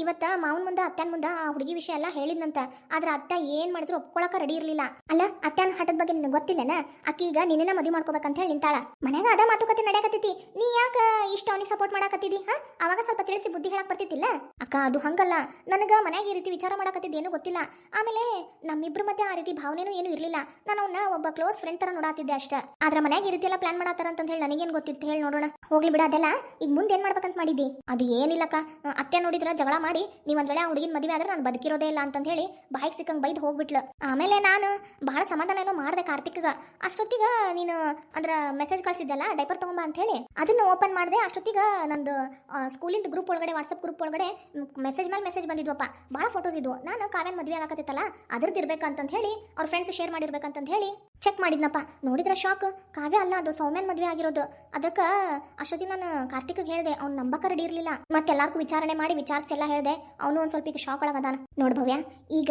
ಇವತ್ತ ಮಾವನ ಮುಂದ ಅತ್ಯನ್ ಮುಂದ ಆ ಹುಡುಗಿ ವಿಷಯ ಎಲ್ಲ ಹೇಳಿದ್ನಂತ. ಆದ್ರ ಅತ್ತ ಏನ್ ಮಾಡಿದ್ರು ಒಪ್ಕೊಳಕ ರೆಡಿ ಇರಲಿಲ್ಲ. ಅಲ್ಲ ಅತ್ಯನ್ ಹಠದ ಬಗ್ಗೆ ನಿನಗೆ ಗೊತ್ತಿಲ್ಲನ? ಅಕ್ಕಿ ಈಗ ನಿನ್ನ ಮದುವೆ ಮಾಡ್ಕೋಬೇಕಂತ ಹೇಳಿ ನಿಂತಾಳ. ಮನ್ಯಾಗ ಅದ ಮಾತುಕತೆ ನಡೆಯಕತ್ತೈತಿ. ನೀ ಯಾಕ ಇಷ್ಟ ಅವನಿಗೆ ಸಪೋರ್ಟ್ ಮಾಡಾಕತ್ತಿದಿ, ಹಾ? ಅವಾಗ ಸ್ವಲ್ಪ ತಿಳಿಸಿ ಬುದ್ಧಿ ಹೇಳಕ್ ಬರ್ತಿತ್ತಿಲ್ಲ? ಅಕ್ಕ, ಅದು ಹಂಗಲ್ಲ. ನನಗ ಮನ್ಯಾಗ ಈ ರೀತಿ ವಿಚಾರ ಮಾಡಾಕತ್ತಿದ್ದು ಏನು ಗೊತ್ತಿಲ್ಲ. ಆಮೇಲೆ ನಮ್ಮಿಬ್ರ ಮತ್ತೆ ಆ ರೀತಿ ಭಾವನೆನೂ ಏನು ಇರಲಿಲ್ಲ. ನಾನು ಅವನ್ನ ಒಬ್ಬ ಕ್ಲೋಸ್ ಫ್ರೆಂಡ್ ತರ ನೋಡಾತಿದ್ದೆ ಅಷ್ಟ. ಆದ್ರ ಮನ್ಯಾಗ ಈ ರೀತಿ ಎಲ್ಲ ಪ್ಲಾನ್ ಮಾಡಾತಾರ ಅಂತ ಹೇಳಿ ನನಗೇನ್ ಗೊತ್ತಿತ್ತು ಹೇಳಿ ನೋಡೋಣ. ಹೋಗ್ಲಿ ಬಿಡ, ಅದೆಲ್ಲ ಈಗ ಮುಂದೆ ಏನ್ ಮಾಡ್ಬೇಕಂತ ಮಾಡಿದ್ದಿ? ಅದು ಏನಿಲ್ಲಕ್ಕ ಅತ್ತೆ ನೋಡಿದ್ರ ಜಗಳ ಮಾಡಿ, ನೀವು ಒಂದ್ ವೇಳೆ ಆ ಹುಡುಗಿನ ಮದುವೆ ಆದ್ರೆ ನಾನು ಬದುಕಿರೋದೇ ಇಲ್ಲ ಅಂತ ಹೇಳಿ ಬಾಯಿಗೆ ಸಿಕ್ಕಂಗೆ ಬೈದು ಹೋಗ್ಬಿಟ್ಲು. ಆಮೇಲೆ ನಾನು ಬಹಳ ಸಮಾಧಾನ ಏನೋ ಮಾಡ್ದೆ ಕಾರ್ತಿಕ್ಗ. ಅಷ್ಟೊತ್ತಿಗೆ ನೀನು ಅಂದ್ರ ಮೆಸೇಜ್ ಕಳ್ಸಿದ್ದಲ್ಲ ಡೈಪರ್ ತಗೊಂಬ ಅಂತ ಹೇಳಿ. ಅದನ್ನ ಓಪನ್ ಮಾಡಿದೆ, ಅಷ್ಟೊತ್ತಿಗೆ ನಂದು ಸ್ಕೂಲಿಂದ ಗ್ರೂಪ್ ಒಳಗಡೆ ವಾಟ್ಸಪ್ ಗ್ರೂಪ್ ಒಳಗಡೆ ಮೆಸೇಜ್ ಮೇಲೆ ಮೆಸೇಜ್ ಬಂದಿದ್ವಪ್ಪ. ಭಾಳ ಫೋಟೋಸ್ ಇದ್ವು. ನಾನು ಕಾವ್ಯನ್ ಮದುವೆ ಆಗಕತ್ತಿತ್ತಲ್ಲ ಅದ್ರದ್ದು ಇರ್ಬೇಕಂತ ಹೇಳಿ, ಅವ್ರ ಫ್ರೆಂಡ್ಸ್ ಶೇರ್ ಮಾಡಿರ್ಬೇಕಂತ ಹೇಳಿ. ಚೆಕ್ ಮಾಡಿದ್ನಪ್ಪ. ನೋಡಿದ್ರ ಶಾಕ್ ಕಾವ್ಯ ಅಲ್ಲ, ಅದು ಸೌಮ್ಯನ್ ಮದುವೆ ಆಗಿರೋದು. ಅದಕ್ಕ ಅಷ್ಟೊತ್ತಿ ನಾನು ಕಾರ್ತಿಕ್ ಹೇಳಿದೆ, ಅವ್ನು ನಂಬಕ ರೆಡಿ ಇರ್ಲಿಲ್ಲ. ಮತ್ತೆಲ್ಲಾರ್ಗೂ ವಿಚಾರಣೆ ಮಾಡಿ ವಿಚಾರಿಸಿ ಎಲ್ಲ ಹೇಳಿದೆ. ಅವನು ಒಂದ್ ಸ್ವಲ್ಪ ಈಗ ಶಾಕ್ ಒಳಗದಾನ ನೋಡ್ ಭವ್ಯ, ಈಗ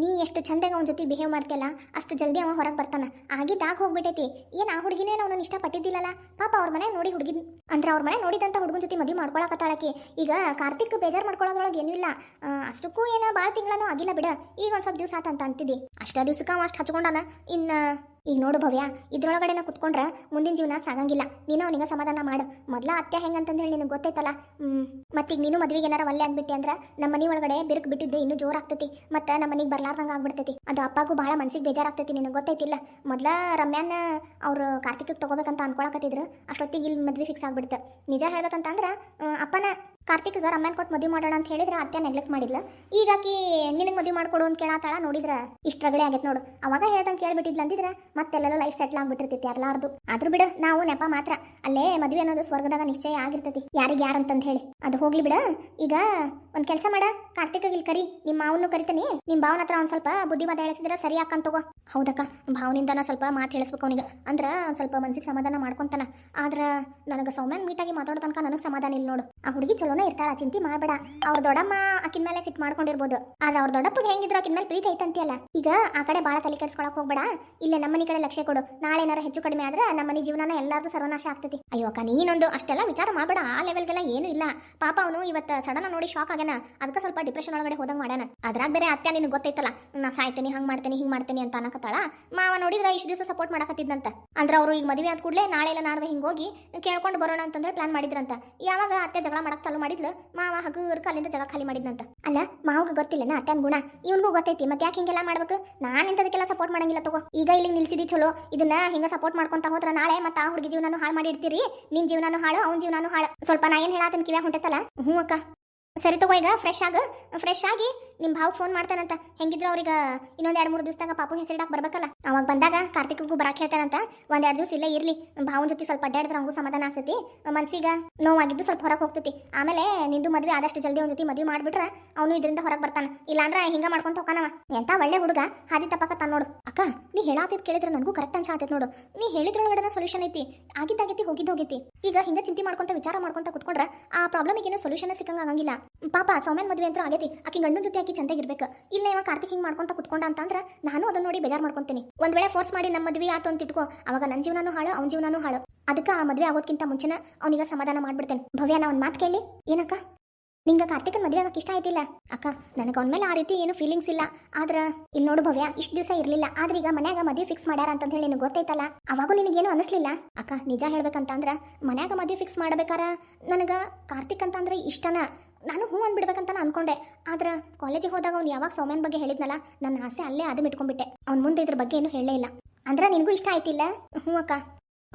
ನೀ ಎಷ್ಟು ಚಂದಾಗ ಅವನ ಜೊತೆ ಬಿಹೇವ್ ಮಾಡ್ತಿಯಲ್ಲ, ಅಷ್ಟು ಜಲ್ದಿ ಅವ ಹೊರಗೆ ಬರ್ತಾನ. ಆಗಿದ್ದಾಗ ಹೋಗ್ಬಿಟ್ಟೈತಿ ಏನು ಆ ಹುಡುಗಿನೇ ಇಷ್ಟ ಪಟ್ಟಿದ್ದಿಲ್ಲಲ್ಲ ಪಾಪ ಅವ್ರ ಮನೆ ನೋಡಿ ಹುಡುಗಿ ಅಂದ್ರೆ ಅವ್ರ ಮನೆ ನೋಡಿದಂತ ಹುಡುಗನ ಜೊತೆ ಮದುವೆ ಮಾಡ್ಕೊಳಕತ್ತಾಳಕಿ. ಈಗ ಕಾರ್ತಿಕ್ ಬೇಜಾರ್ ಮಾಡ್ಕೊಳ್ಳೋದ್ರೊಳಗೆ ಏನೂ ಇಲ್ಲ. ಅಷ್ಟಕ್ಕೂ ಏನು ಭಾಳ ತಿಂಗಳನೂ ಆಗಿಲ್ಲ ಬಿಡ. ಈಗ ಒಂದು ಸ್ವಲ್ಪ ದಿವಸ ಆತಂತ ಅಂತಿದ್ದಿ. ಅಷ್ಟ ದಿವ್ಸಕ್ಕೆ ಅವ ಅಷ್ಟು ಹಚ್ಕೊಂಡಾನ. ಇನ್ನ ಈಗ ನೋಡು ಭವ್ಯ, ಇದ್ರೊಳಗಡೆನ ಕುತ್ಕೊಂಡ್ರೆ ಮುಂದಿನ ಜೀವನ ಸಾಗಂಗಿಲ್ಲ. ನೀನು ಅವನಿಗೆ ಸಮಾಧಾನ ಮಾಡು. ಮೊದ್ಲ ಅತ್ತೆ ಹೆಂಗಂತಂದು ಹೇಳಿ ನಿನಗೆ ಗೊತ್ತೈತಲ್ಲ? ಮತ್ತೀಗ ನೀನು ಮದ್ವೆಗೆ ಏನಾರ ಒಲ್ಲೆ ಅಂದ್ಬಿಟ್ಟೆ ಅಂದ್ರ ನಮ್ಮ ಮನೆ ಒಳಗಡೆ ಬಿರುಕು ಬಿಟ್ಟಿದ್ದೆ, ಇನ್ನೂ ಜೋರು ಆಗ್ತೈತಿ. ಮತ್ತೆ ನಮ್ಮ ಮನೆಗೆ ಬರ್ಲಾರ್ದಂಗೆ ಆಗ್ಬಿಡ್ತೈತಿ. ಅದು ಅಪ್ಪಗೂ ಭಾಳ ಮನ್ಸಿಗೆ ಬೇಜಾರಾಗ್ತೈತಿ, ನಿನಗೆ ಗೊತ್ತೈತಿಲ್ಲ. ಮೊದ್ಲ ರಮ್ಯಾನ ಅವರು ಕಾರ್ತಿಕ್ ತಗೋಬೇಕಂತ ಅನ್ಕೊಳಕತ್ತಿದ್ರು. ಅಷ್ಟೊತ್ತಿಗೆ ಇಲ್ಲಿ ಮದ್ವೆ ಫಿಕ್ಸ್ ಆಗ್ಬಿಡ್ತು. ನಿಜ ಹೇಳ್ಬೇಕಂತಂದ್ರೆ ಅಪ್ಪನ ಕಾರ್ತಿಕ್ಗ ರಮ್ಯಾನ್ ಕೊಟ್ಟು ಮದುವೆ ಮಾಡೋಣ ಅಂತ ಹೇಳಿದ್ರೆ ಅತ್ತೆ ನೆಗ್ಲೆಕ್ಟ್ ಮಾಡಿಲ್ಲ ಈಗ ಆಕಿ ನಿನಗೆ ಮದುವೆ ಮಾಡ್ಕೊಡು ಅಂತ ಕೇಳತ್ತಾಳ ನೋಡಿದ್ರ ಇಷ್ಟ ರಗಳೆ ಆಗೈತೆ ನೋಡು. ಅವಾಗ ಹೇಳ್ದಂಗೆ ಕೇಳ್ಬಿಟ್ಟಿದ್ಲ ಅಂದಿದ್ರೆ ಮತ್ತೆಲ್ಲೆಲ್ಲ ಲೈಫ್ ಸೆಟ್ಲ್ ಆಗ್ಬಿಟ್ಟಿರ್ತೈತಿ ಯಾರ್ಲಾರ್ದು. ಆದ್ರೂ ಬಿಡು, ನಾವು ನೆಪ ಮಾತ್ರ. ಅಲ್ಲೇ ಮದುವೆ ಅನ್ನೋದು ಸ್ವರ್ಗದಾಗ ನಿಶ್ಚಯ ಆಗಿರ್ತೈತಿ. ಯಾರಿಗೆ ಅಂತಂದು ಹೇಳಿ. ಅದು ಹೋಗ್ಲಿ ಬಿಡ. ಈಗ ಒಂದು ಕೆಲಸ ಮಾಡ. ಕಾರ್ತಿಕ್ ಇಲ್ಲಿ ಕರಿ. ನಿಮ್ಮ ಮಾವನು ಕರಿತೀನಿ. ನಿಮ್ಮ ಭಾವನ ಹತ್ರ ಒಂದ್ ಸ್ವಲ್ಪ ಬುದ್ಧಿವಾದ ಹೇಳಿಸಿದ್ರೆ ಸರಿ ಹಾಕಂತ ಹೌದಕ್ಕ ಭಾವನಿಂದನ ಸ್ವಲ್ಪ ಮಾತು ಹೇಳಿಸ್ಬೇಕು ಅವನಿಗೆ. ಅಂದ್ರ ಒಂದ್ ಸ್ವಲ್ಪ ಮನ್ಸಿಗೆ ಸಮಾಧಾನ ಮಾಡ್ಕೊಂತಾನ. ಆದ್ರ ನನಗೆ ಸೌಮ್ಯನ್ ಮೀಟಾಗಿ ಮಾತಾಡೋ ತನಕ ನನಗೆ ಸಮಾಧಾನ ಇಲ್ಲ ನೋಡು. ಆ ಹುಡುಗಿ ಚಲೋನ ಚಲೋನೇ ಇರ್ತಾಳ, ಚಿಂತೆ ಮಾಡಬೇಡ. ಅವ್ರ ದೊಡ್ಡಮ್ಮ ಆಕಿನ ಮೇಲೆ ಸಿಟ್ ಮಾಡ್ಕೊಂಡಿರ್ಬೋದು. ಆದ್ರೆ ಅವ್ರ ದೊಡ್ಡಪ್ಪಗೆ ಹೆಂಗಿದ್ರು ಆಕಿನ ಮೇಲೆ ಪ್ರೀತಿ ಐತಂತಿಯಲ್ಲ. ಈಗ ಆ ಕಡೆ ಬಾಳ ತಲೆ ಕೆಡ್ಸ್ಕೊಳಕ್ ಹೋಗ್ಬೇಡ. ಇಲ್ಲೇ ನಮ್ಮನಿ ಕಡೆ ಲಕ್ಷ್ಯ ಕೊಡು. ನಾಳೆ ಏನಾರ ಹೆಚ್ಚು ಕಡಿಮೆ ಆದ್ರೆ ನಮ್ಮನಿ ಜೀವನನ ಎಲ್ಲಾರ್ದು ಸರ್ವನಾಶ ಆಗ್ತೈತಿ. ಅಯ್ಯೋ ಅಕ್ಕ, ನೀನೊಂದು ಅಷ್ಟೆಲ್ಲ ವಿಚಾರ ಮಾಡಬೇಡ. ಆ ಲೆವೆಲ್ಗೆಲ್ಲ ಏನು ಇಲ್ಲ. ಪಾಪ ಅವನು ಇವತ್ತು ಸಡನ್ ನೋಡಿ ಶಾಕ್ ಆಗ್ಯಾನ. ಅದಕ್ಕೆ ಸ್ವಲ್ಪ ಡಿಪ್ರೆಷನ್ ಒಳಗಡೆ ಹೋದಂಗ್ ಮಾಡ್ಯಾನ. ಅದ್ರಾಗ ಬೇರೆ ಅತ್ಯ ನಿನಗೆ ಗೊತ್ತೈತಲ್ಲ. ನಾ ಸಾಯ್ತೀನಿ, ಹಂಗ್ ಮಾಡ್ತೀನಿ, ಹಿಂಗ್ ಮಾಡ್ತೀನಿ ಅಂತ ಅನ್ನಕತ್ತಾಳ. ಮಾವ ನೋಡಿದ್ರ ಇಷ್ಟು ದಿವಸ ಸಪೋರ್ಟ್ ಮಾಡಕತ್ತಿದ್ದಂತ ಅಂದ್ರೆ ಅವರು ಈಗ ಮದುವೆ ಆದ ಕೂಡಲೇ ನಾಳೆ ಇಲ್ಲ ನಾಡ್ದು ಹಿಂಗೋಗಿ ಹೋಗಿ ಕೇಳ್ಕೊಂಡು ಬರೋಣ ಅಂತಂದ್ರೆ ಪ್ಲಾನ್ ಮಾಡಿದ್ರಂತ. ಯಾವಾಗ ಅತ್ತೆ ಜಗಳ ಮಾಡಕ್ ಚಾಲು ಮಾಡಿದ್ಲು, ಮಾವ ಹಗುರ್ ಕಾಲಿಂದ ಜಾಗ ಖಾಲಿ ಮಾಡಿದ್ನಂತ. ಅಲ್ಲ, ಮಾವಗ ಗೊತ್ತಿಲ್ಲನ ಅತ್ತನ್ ಗುಣ? ಇವನ್ಗೂ ಗೊತ್ತೈತಿ, ಮತ್ತೆ ಯಾಕೆ ಹಿಂಗೆಲ್ಲ ಮಾಡ್ಬೇಕು? ನಾನ್ ಇಂಥದಕ್ಕೆಲ್ಲ ಸಪೋರ್ಟ್ ಮಾಡಂಗಿಲ್ಲ ತಗೋ. ಈಗ ಇಲ್ಲಿ ನಿಲ್ಸಿದಿ ಚಲೋ ಇದನ್ನ ಹಿಂಗ ಸಪೋರ್ಟ್ ಮಾಡ್ಕೊಂತ ಹೋದ್ರ ನಾಳೆ ಮತ್ತೆ ಆ ಹುಡುಗಿ ಜೀವನನು ಹಾಳು ಮಾಡಿರ್ತೀರಿ ನಿನ್ ಜೀವನನು ಹಾಳು, ಅವ್ನ ಜೀವನನು ಹಾಳು. ಸ್ವಲ್ಪ ನಾ ಏನ್ ಹೇಳಾತನ್ ಕಿವ್ಯಾಗ ಹೊಂಟೈತಲ್ಲ? ಹ್ಞೂ ಅಕ್ಕ. ಸರಿ ತಗೋ ಈಗ ಫ್ರೆಶ್ ಆಗ. ಫ್ರೆಶ್ ಆಗಿ ನಿಮ್ಮ ಭಾವ್ ಫೋನ್ ಮಾಡ್ತಾನಂತ. ಹೆಂಗಿದ್ರು ಅವ್ರಿಗೆ ಇನ್ನೊಂದ್ ಎರಡು ಮೂರು ದಿವಸದಾಗ ಪಾಪು ಹೆಸರಿಡಾಕ್ ಬರ್ಬೇಕಲ್ಲ. ಅವಾಗ ಬಂದಾಗ ಕಾರ್ತಿಕ್ಗೂ ಬರಾಕ್ ಹೇಳ್ತಾನಂತ. ಒಂದ್ ದಿವಸ ಇಲ್ಲೇ ಇರ್ಲಿ. ಭಾವನ ಜೊತೆ ಸ್ವಲ್ಪ ಅಡ್ಡಾಡಿದ್ರೆ ಹಂಗೂ ಸಮಾಧಾನ ಆಗ್ತೈತಿ. ಮನ್ಸಿಗ ನೋವಾಗಿದ್ದು ಸ್ವಲ್ಪ ಹೊರಗೆ ಹೋಗ್ತೈತಿ. ಆಮೇಲೆ ನಿಂದು ಮದ್ವೆ ಆದಷ್ಟು ಜಲ್ದಿ ಅವ್ನ ಜೊತೆ ಮದುವೆ ಮಾಡ್ಬಿಟ್ರೆ ಅವನು ಇದರಿಂದ ಹೊರಗೆ ಬರ್ತಾನ. ಇಲ್ಲಾಂದ್ರೆ ಹಿಂಗ ಮಾಡ್ಕೊಂತ ಹೋಗಾನವ ಎಂತ ಒಳ್ಳೆ ಹುಡುಗ. ಹಾದಿ ತಪ್ಪಕತ್ತಾನ ನೋಡು. ಅಕ್ಕ, ನೀ ಹೇಳಾತಿದ್ ಕೇಳಿದ್ರೆ ನನಗೂ ಕರೆಕ್ಟ್ ಅನ್ಸಾತೈತಿ ನೋಡು. ನೀ ಹೇಳಿದ್ರೊಳಗಡೆನ ಸೊಲ್ಯೂಷನ್ ಐತಿ. ಆಗಿದ್ದಾಗೈತಿ, ಹೋಗಿದ್ದು ಹೋಗೈತಿ. ಈಗ ಹಿಂಗ ಚಿಂತೆ ಮಾಡ್ಕೊಂತ, ವಿಚಾರ ಮಾಡ್ಕೊಂತ ಕುತ್ಕೊಂಡ್ರ ಆ ಪ್ರಾಬ್ಲಮ್ ಏನೋ ಸೊಲ್ಯೂಷನ್ ಸಿಕ್ಕಂಗ ಆಗಂಗಿಲ್ಲ. ಪಾಪ ಸೌಮ್ಯನ್ ಮದ್ವೆ ಅಂತ ಆಗೈತಿ. ಆಕಿ ಗಂಡನ ಜೊತೆ ಆಕಿ ಚಂದಾಗಿರ್ಬೇಕು ಇಲ್ಲ ಇವಾಗ ಕಾರ್ತಿಕ್ ಹಿಂಗ್ ಮಾಡ್ಕೊಂತ ಕುತ್ಕೊಂಡ ಅಂತಂದ್ರೆ ನಾನು ಅದನ್ನ ನೋಡಿ ಬೇಜಾರ್ ಮಾಡ್ಕೊಂತೀನಿ. ಒಂದ್ ವೇಳೆ ಫೋರ್ಸ್ ಮಾಡಿ ನಮ್ಮ ಮದ್ವೆ ಆತು ಅಂತ ಇಟ್ಕೋ, ಅವಾಗ ನನ್ನ ಜೀವನನೂ ಹಾಳು, ಅವ್ನ ಜೀವನನೂ ಹಾಳು. ಅದಕ್ಕ ಆ ಮದ್ವೆ ಆಗೋದ್ಕಿಂತ ಮುಂಚೆನ ಅವನಿಗೆ ಸಮಾಧಾನ ಮಾಡ್ಬಿಡ್ತೇನೆ. ಭವ್ಯ ನಾ ಒಂದ್ ಮಾತು ಕೇಳಿ. ಏನಕ್ಕ? ನಿಂಗ ಕಾರ್ತಿಕ್ನ ಮದ್ವೆ ಆಗಕ್ಕೆ ಇಷ್ಟ ಆಯ್ತಿಲ್ಲ? ಅಕ್ಕ, ನನಗೆ ಅವನ ಮೇಲೆ ಆ ರೀತಿ ಏನು ಫೀಲಿಂಗ್ಸ್ ಇಲ್ಲ. ಆದ್ರ ಇಲ್ಲಿ ನೋಡು ಭವ್ಯ, ಇಷ್ಟ ದಿವಸ ಇರಲಿಲ್ಲ. ಆದ್ರೆ ಈಗ ಮನ್ಯಾಗ ಮದ್ವೆ ಫಿಕ್ಸ್ ಮಾಡ್ಯಾರ ಅಂತ ಹೇಳಿ ನಿನಗೆ ಗೊತ್ತೈತಲ್ಲ? ಅವಾಗೂ ನಿನಗೇನು ಅನಿಸ್ಲಿಲ್ಲ? ಅಕ್ಕ, ನಿಜ ಹೇಳ್ಬೇಕಂತಂದ್ರ ಮನ್ಯಾಗ ಮದ್ವೆ ಫಿಕ್ಸ್ ಮಾಡ್ಬೇಕಾರ? ನನಗ ಕಾರ್ತಿಕ್ ಅಂತಂದ್ರೆ ಇಷ್ಟನ. ನಾನು ಹ್ಞೂ ಅಂದ್ಬಿಡ್ಬೇಕಂತ ನಾನು ಅನ್ಕೊಂಡೆ. ಆದ್ರೆ ಕಾಲೇಜಿಗೆ ಹೋದಾಗ ಅವ್ನು ಯಾವಾಗ ಸೌಮ್ಯನ್ ಬಗ್ಗೆ ಹೇಳಿದ್ನಲ್ಲ ನನ್ನ ಆಸೆ ಅಲ್ಲೇ ಅದು ಇಟ್ಕೊಂಡ್ಬಿಟ್ಟೆ ಅವ್ನ ಮುಂದೆ ಇದ್ರ ಬಗ್ಗೆ ಏನು ಹೇಳೇ ಇಲ್ಲ. ಅಂದ್ರೆ ನಿನಗೂ ಇಷ್ಟ ಆಯ್ತಿಲ್ಲ? ಹ್ಞೂ ಅಕ್ಕ.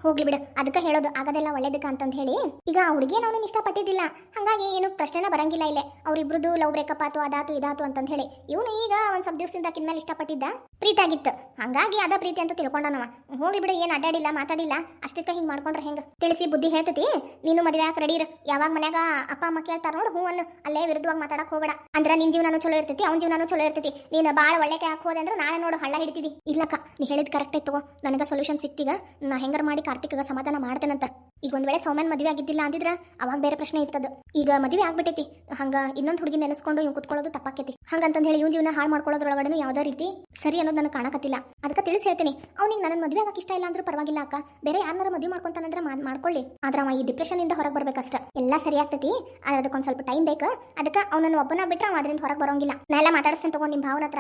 ಹೋಗ್ಲಿ ಬಿಡು. ಅದಕ್ಕೆ ಹೇಳೋದು ಆಗದೆಲ್ಲ ಒಳ್ಳೇದಕ್ಕ ಅಂತಂದು ಹೇಳಿ. ಈಗ ಆ ಹುಡುಗಿ ಇಷ್ಟ ಇಷ್ಟಪಟ್ಟಿದ್ದಿಲ್ಲ. ಹಾಗಾಗಿ ಏನು ಪ್ರಶ್ನೆನ ಬರಂಗಿಲ್ಲ ಇಲ್ಲೇ. ಅವ್ರಿಬ್ರದ್ದು ಲವ್ ಬ್ರೇಕಪ್ ಆತು, ಅದಾತು, ಇದಾತು ಅಂತಂದು ಹೇಳಿ. ಇವನು ಈಗ ಒಂದ್ ಸ್ವಲ್ಪ ದಿವಸದಿಂದ ಕಿನ್ಮೇಲೆ ಮೇಲೆ ಇಷ್ಟಪಟ್ಟಿದ್ದ. ಪ್ರೀತಾಗಿತ್ತು ಹಂಗಾಗಿ ಅದ ಪ್ರೀತಿ ಅಂತ ತಿಳ್ಕೊಂಡನವ. ಹೋಗ್ಲಿ ಬಿಡು, ಏನು ಅಡ್ಡಾಡಿಲ್ಲ, ಮಾತಾಡಿಲ್ಲ. ಅಷ್ಟಕ್ಕೆ ಹಿಂಗೆ ಮಾಡ್ಕೊಂಡ್ರೆ ಹೆಂಗೆ? ತಿಳಿಸಿ ಬುದ್ಧಿ ಹೇಳ್ತತಿ. ನೀನು ಮದುವೆ ಯಾಕೆ ರೆಡಿ ಯಾವಾಗ ಮನ್ಯಾಗ ಅಪ್ಪ, ಅಮ್ಮ ಕೇಳ್ತಾರ ನೋಡು ಹ್ಞೂ ಅನ್ನು. ಅಲ್ಲೇ ವಿರುದ್ಧವಾಗಿ ಮಾತಾಡಕ್ ಹೋಗಬೇಡ. ಅಂದ್ರ ನಿನ್ ಜೀವನನೂ ಚಲೋ ಇರ್ತೈತಿ, ಅವ್ನ ಜೀವನನೂ ಚಲೋ ಇರ್ತೈತಿ. ನೀನು ಭಾಳ ಒಳ್ಳೆ ಕೈ ಹೋದೆ ಅಂದ್ರೆ ನಾಳೆ ನೋಡು, ಹಳ್ಳ ಹಿಡಿತಿದಿ. ಇಲ್ಲಕ್ಕ, ನೀ ಹೇಳಿದ್ ಕರೆಕ್ಟ್ ಐತಗೋ ನನಗೆ ಸೊಲ್ಯೂಷನ್ ಸಿಕ್ತೀಗ, ನಾ ಹೆಂಗಾರ ಮಾಡಿ ಕಾರ್ತಿಕ್ಗ ಸಮಾಧಾನ ಮಾಡ್ತೇನಂತ. ಈಗ ಒಂದ್ ವೇಳೆ ಸೌಮ್ಯನ್ ಮದುವೆ ಆಗಿದ್ದಿಲ್ಲ ಅಂದಿದ್ರ ಅವಾಗ ಬೇರೆ ಪ್ರಶ್ನೆ ಇರ್ತದ. ಈಗ ಮದುವೆ ಆಗ್ಬಿಟ್ಟೈತಿ. ಹಂಗ ಇನ್ನೊಂದ್ ಹುಡುಗಿ ನೆನೆಸ್ಕೊಂಡು ಇವ್ ಕುತ್ಕೊಳ್ಳೋದು ತಪ್ಪಾಕೈತಿ. ಹಂಗಂತಂದ ಹೇಳಿ ಇವ್ ಜೀವನ ಹಾಳು ಮಾಡ್ಕೊಳ್ಳೋದ್ರೊಳಗಡೆ ಯಾವ್ದೇ ರೀತಿ ಸರಿ ಅನ್ನೋದು ನನಗೆ ಕಾಣಕತ್ತಿಲ್ಲ. ಅದಕ್ಕೆ ತಿಳಿಸಿ ಹೇಳ್ತೀನಿ. ಅವ್ನಿಗೆ ನನ್ನ ಮದುವೆ ಆಗಕ್ಕೆ ಇಷ್ಟ ಇಲ್ಲ ಅಂದ್ರೂ ಪರವಾಗಿಲ್ಲ ಅಕ್ಕ. ಬೇರೆ ಯಾರನ್ನಾರ ಮದುವೆ ಮಾಡ್ಕೊಂತಾನಂದ್ರೆ ಮಾಡ್- ಮಾಡ್ಕೊಳ್ಳಿ. ಆದ್ರೆ ಅವ ಈ ಡಿಪ್ರೆಷನ್ ಇಂದ ಹೊರಗೆ ಬರ್ಬೇಕಷ್ಟ. ಎಲ್ಲ ಸರಿ ಆಗ್ತೈತಿ. ಆದ್ರೆ ಅದಕ್ಕೊಂದ್ ಸ್ವಲ್ಪ ಟೈಮ್ ಬೇಕು. ಅದಕ್ಕೆ ಅವನನ್ನು ಒಬ್ಬನ ಬಿಟ್ರೆ ಅವ ಅದರಿಂದ ಹೊರಗೆ ಬರೋಂಗಿಲ್ಲ. ನಾ ಎಲ್ಲ ತಗೊಂಡು ತಗೋ ನಿಮ್ಮ ಭಾವನ ಹತ್ರ.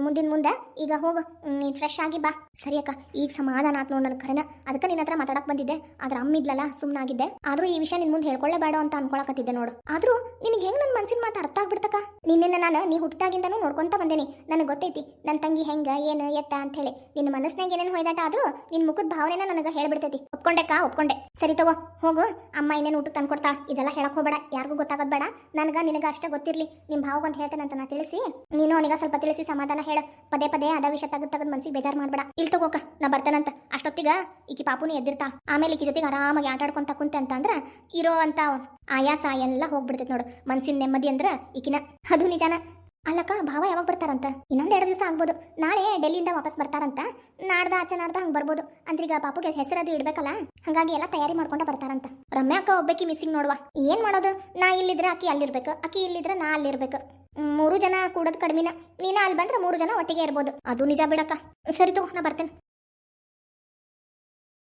ಮುಂದಿನ ಮುಂದೆ ಈಗ ಹೋಗು. ನೀನ್ ಫ್ರೆಶ್ ಆಗಿ ಬಾ. ಸರಿ ಅಕ್ಕ. ಈಗ ಸಮಾಧಾನ ಆತ್ ನೋಡ್ ನನ್ನ ಕರೆನ. ಅದಕ್ಕೆ ನಿನ್ನ ಹತ್ರ ಮಾತಾಡಕ್ ಬಂದಿದ್ದೆ. ಆದ್ರೆ ಅಮ್ಮಿದ್ಲಲ್ಲ ಸುಮ್ಮನಾಗಿದ್ದೆ ಆದ್ರೂ ಈ ವಿಷಯ ನಿನ್ ಮುಂದೆ ಹೇಳ್ಕೊಳ್ಳೇಬೇಡ ಅಂತ ಅನ್ಕೊಳಕತ್ತಿದ್ದೆ ನೋಡು. ಆದ್ರೂ ನಿನಗೆ ಹೆಂಗ್ ನನ್ನ ಮನ್ಸಿನ ಮಾತು ಅರ್ಥ ಆಗ್ಬಿಡ್ತಕ್ಕ? ನಿನ್ನ ನಾನು ನೀ ಹುಟ್ಟಿದಾಗಿಂದನೂ ನೋಡ್ಕೊಂತ ಬಂದೇನಿ. ನನಗೆ ಗೊತ್ತೈತಿ ನನ್ನ ತಂಗಿ ಹೆಂಗ, ಏನು, ಎತ್ತ ಅಂತ ಹೇಳಿ ನಿನ್ನ ಮನಸ್ನಾಗ ಏನೇನು ಹೊಯ್ದಾಟ ಆದ್ರೂ ನಿನ್ ಮುಖದ ಭಾವನೆನ ನನಗೆ ಹೇಳ್ಬಿಡ್ತೈತಿ. ಒಪ್ಕೊಂಡೆಕ್ಕ ಒಪ್ಕೊಂಡೆ. ಸರಿ ತಗೋ, ಹೋಗು. ಅಮ್ಮ ಇನ್ನೇನು ಊಟ ತಂದ್ಕೊಡ್ತಾಳ, ಇದೆಲ್ಲ ಹೇಳಕ್ ಹೋಗ್ಬೇಡ. ಯಾರಿಗೂ ಗೊತ್ತಾಗೋದ್ ಬೇಡ. ನನಗ, ನಿನಗ ಅಷ್ಟೇ ಗೊತ್ತಿರ್ಲಿ. ನಿಮ್ ಭಾವಗೊಂದು ಹೇಳ್ತೇನೆ ಅಂತ ನಾ ತಿಳಿಸಿ. ನೀನು ಅವನಿಗೆ ಸ್ವಲ್ಪ ತಿಳಿಸಿ ಸಮಾಧಾನ ಹೇಳ. ಪದೇ ಪದೇ ಅದ ವಿಷಯ ತೆಗೆದು ತೆಗೆದು ಮನ್ಸಿಗೆ ಬೇಜಾರು ಮಾಡ್ಬೇಡ. ಇಲ್ಲಿ ತಗೋಕ, ನಾ ಬರ್ತೇನಂತ. ಅಷ್ಟೊತ್ತಿಗ ಈಕಿ ಪಾಪುನಿ ಎದ್ದಿರ್ತಾಳ ಆಮೇಲೆ ಈಕಿ ಜೊತೆಗೆ ಆರಾಮಾಗಿ ಆಟ ಆಡ್ಕೊಂತ ಕುಂತೆ ಅಂತ ಅಂದ್ರ ಇರೋ ಅಂತ ಆಯಾಸ ಎಲ್ಲ ಹೋಗ್ಬಿಡ್ತೈತೆ ನೋಡು. ಮನ್ಸಿನ ನೆಮ್ಮದಿ ಅಂದ್ರ ಈಕಿನ. ಅದು ನಿಜಾನ. ಅಲ್ಲಕ್ಕ, ಭಾವ ಯಾವಾಗ ಬರ್ತಾರಂತ? ಇನ್ನೊಂದ್ ಎರಡು ದಿವಸ ಆಗ್ಬೋದು. ನಾಳೆ ಡೆಲ್ಲಿಯಿಂದ ವಾಪಸ್ ಬರ್ತಾರಂತ. ನಾಡ್ದ ಆಚೆ ನಾಡ್ದ ಹಂಗೆ ಬರ್ಬೋದು. ಅಂದ್ರೆ ಈಗ ಪಾಪುಗೆ ಹೆಸರದು ಇಡ್ಬೇಕಲ್ಲ? ಹಂಗಾಗಿ ಎಲ್ಲ ತಯಾರಿ ಮಾಡ್ಕೊಂಡ ಬರ್ತಾರಂತ. ರಮ್ಯಾ ಅಕ್ಕ ಒಬ್ಬಾಕಿ ಮಿಸ್ಸಿಂಗ್ ನೋಡುವ. ಏನ್ ಮಾಡೋದು? ನಾ ಇಲ್ಲಿದ್ರೆ ಅಕ್ಕಿ ಅಲ್ಲಿರ್ಬೇಕು. ಅಕ್ಕಿ ಇಲ್ಲಿದ್ರೆ ನಾ ಅಲ್ಲಿರ್ಬೇಕು. ಮೂರು ಜನ ಕೂಡೋದು ಕಡಿಮೆನ. ನೀನ ಅಲ್ಲಿ ಬಂದ್ರೆ ಮೂರು ಜನ ಒಟ್ಟಿಗೆ ಇರ್ಬೋದು. ಅದು ನಿಜ ಬಿಡಕ್ಕ. ಸರಿ ತಗೋ, ನಾ ಬರ್ತೇನೆ.